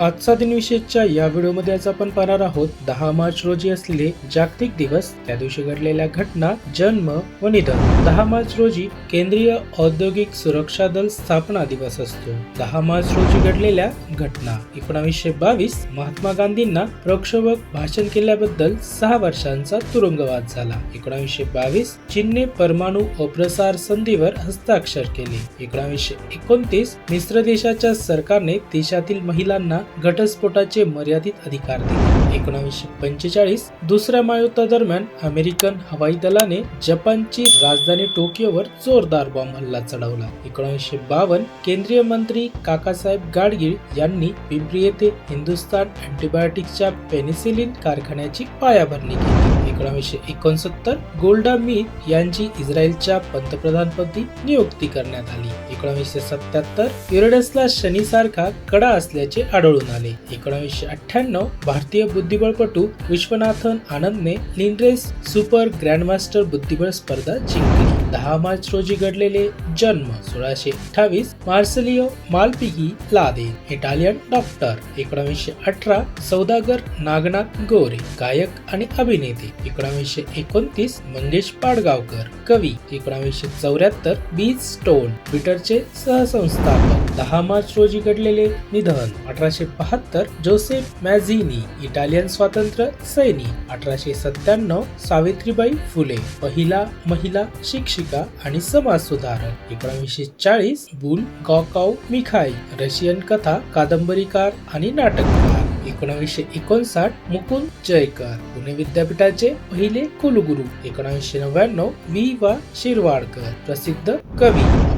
आजचा दिनविशेषच्या या व्हिडिओमध्ये आज आपण पाहणार आहोत दहा मार्च रोजी असलेले जागतिक दिवस त्या दिवशी घडलेल्या घटना जन्म व निधन. दहा मार्च रोजी केंद्रीय औद्योगिक सुरक्षा दल स्थापना दिवस असतो. दहा मार्च रोजी घडलेल्या घटना. एकोणावीसशे बावीस महात्मा गांधींना प्रक्षोभक भाषण केल्याबद्दल सहा वर्षांचा तुरुंगवास झाला. एकोणावीसशे बावीस चीनने परमाणु अप्रसार संधीवर हस्ताक्षर केले. एकोणावीसशे एकोणतीस मिश्र देशाच्या सरकारने देशातील महिलांना घटस्फोटाचे मर्यादित अधिकार दिले. एकोणावीसशे पंचेचाळीस दुसऱ्या महायुद्धादरम्यान अमेरिकन हवाई दलाने जपानची राजधानी टोकियोवर जोरदार बॉम्ब हल्ला चढवला. एकोणीसशे बावन्न केंद्रीय मंत्री काकासाहेब गाडगीळ यांनी पिंपरी येथे हिंदुस्तान अँटीबायोटिक्सच्या पेनिसिलिन कारखान्याची पायाभरणी केली. एकोणावीसशे एकोणसत्तर गोल्डा मीर यांची इस्रायलच्या पंतप्रधानपदी नियुक्ती करण्यात आली. एकोणावीसशे सत्याहत्तर युरेडसला शनीसारखा कडा असल्याचे आढळून आले. एकोणावीसशे अठ्ठ्याण्णव भारतीय बुद्धिबळपटू विश्वनाथन आनंदने लिंड्रेस सुपर ग्रँडमास्टर बुद्धिबळ स्पर्धा जिंकली. दहा मार्च रोजी घडलेले जन्म सोळाशे अठ्ठावीस मार्सलिओ मालपिगी लादे इटालियन डॉक्टर. एकोणावीसशे अठरा सौदागर नागनाथ गोरे गायक आणि अभिनेते. एकोणावीसशे एकोणतीस मंगेश पाडगावकर कवी. एकोणावीसशे चौऱ्याहत्तर बीज स्टोन ट्विटरचे सहसंस्थापक. दहा मार्च रोजी घडलेले निधन. अठराशे बहात्तर जोसेफ मॅझिनी इटालियन स्वातंत्र्य सैनिक अठराशे सत्त्याण्णव सावित्रीबाई फुले पहिला महिला शिक्षिका आणि समाज सुधारक एकोणावीसशे चाळीस बुल गॉकाव मिखाई रशियन कथा कादंबरीकार आणि नाटककार. एकोणावीसशे एकोणसाठ मुकुंद जयकर पुणे विद्यापीठाचे पहिले कुलगुरू. एकोणावीसशे नव्याण्णव वी वा शिरवाडकर प्रसिद्ध कवी.